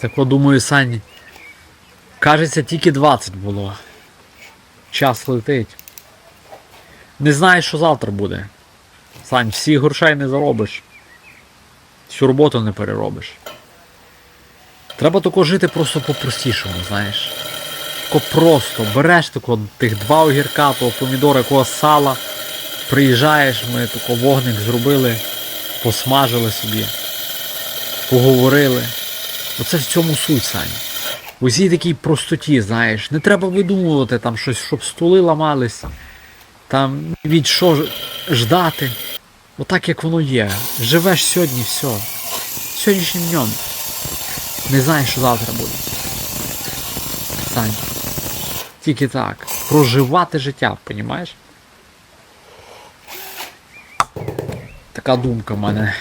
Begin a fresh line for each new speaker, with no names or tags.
Так от думаю, Сань. Кажеться, тільки 20 було. Час летить. Не знаєш, що завтра буде. Сань, всіх грошей не заробиш. Всю роботу не переробиш. Треба тако жити просто по-простішому, знаєш. Тако просто береш тако тих два огірка, того помідора, якого сала, приїжджаєш, ми тако вогник зробили, посмажили собі, поговорили. Оце в цьому суть, Сань. В усій такій простоті, знаєш, не треба видумувати там щось, щоб стули ламались, там від що ждати. Отак як воно є. Живеш сьогодні, все. Сьогоднішнім днем. Не знаєш, що завтра буде. Сань. Тільки так. Проживати життя, понімаєш? Така думка в мене